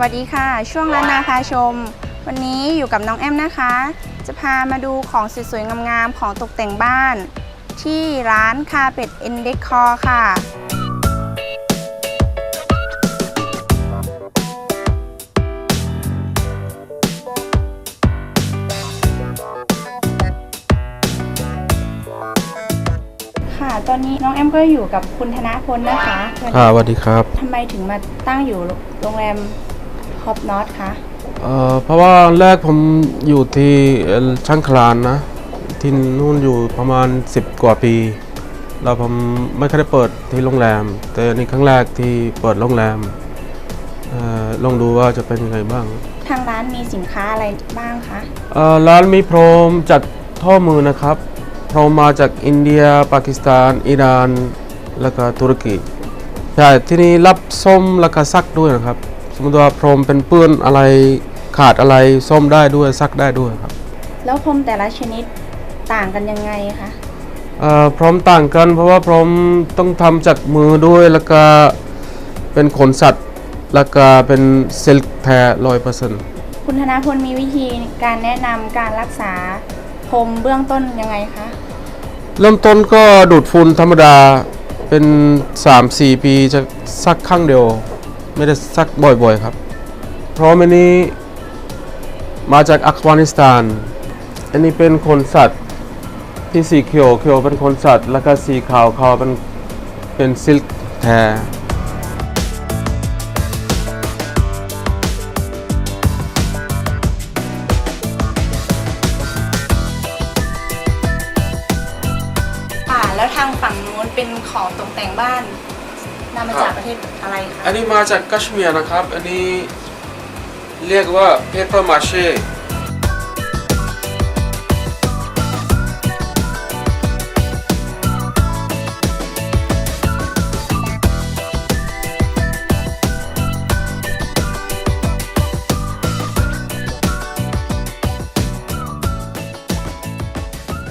วัสดีค่ะ ช่วงร้านนาพาชม วันนี้อยู่กับน้องแอมนะคะ จะพามาดูของสวยๆงามๆของตกแต่งบ้าน ที่ร้านคาเป็ดเอ็นเดคอค่ะ ค่ะตอนนี้น้องแอมก็อยู่กับคุณธนพลนะคะค่ะสวัสดีครับ ทำไมถึงมาตั้งอยู่โรงแรม ฮอปนอตคะเอ่อเพราะว่าแรกผมอยู่ที่เอ่อช่างคลานนะ ที่นู่นอยู่ประมาณ 10 กว่าปี แล้วผมไม่เคยได้เปิดที่โรงแรม แต่อันนี่ครั้งแรกที่เปิดโรงแรมเอ่อลองดูว่าจะเป็นยังไงบ้าง ทางร้านมีสินค้าอะไรบ้างคะ เอ่อร้านมีพรมจัดท่อมือนะครับพรมมาจากอินเดีย ปากีสถาน อิหร่าน แล้วก็ตุรกี ใช่ ที่นี่รับส้มแล้วก็ซักด้วยนะครับส มมติว่าพรมเป็นเปื้อนอะไรขาดอะไรส้มได้ด้วยซักได้ด้วยครับแล้วพรมแต่ละชนิดต่างกันยังไงคะเอ่อพร้อมต่างกันเพราะว่าพร้อมต้องทำจากมือด้วยแล้วก็เป็นขนสัตว์ แล้วก็เป็นเซลล์แท้ร้อยเปอร์เซ็นต์คุณธนาพลมีวิธีการแนะนำการรักษาพรมเบื้องต้นยังไงคะเริ่มต้นก็ดูดฝุ่นธรรมดาเป็น 3-4 ปีจะซักครั้งเดียว ไม่ได้ซักบ่อยๆครับ เพราะอันนี้มาจากอัฟกานิสถาน อันนี้เป็นขนสัตว์ที่สีเขียวเขียวเป็นขนสัตว์ แล้วก็สีขาวขาวเป็นเป็นซิลค์แท้ค่ะแล้วทางฝั่งนู้นเป็นของตกแต่งบ้านำมาจากประเทศอะไรคะอันนี้มาจากกัชเมียร์นะครับ อันนี้เรียกว่า paper mache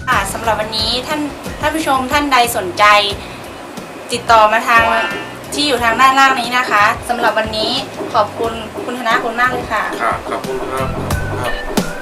ค่ะสำหรับวันนี้ท่านท่านผู้ชมท่านใดสนใจ ติดต่อมาทาง ที่อยู่ทางด้านล่างนี้นะคะสำหรับวันนี้ขอบคุณคุณธนาคุณมากเลยค่ะ ครับขอบคุณครับขอบคุณครับ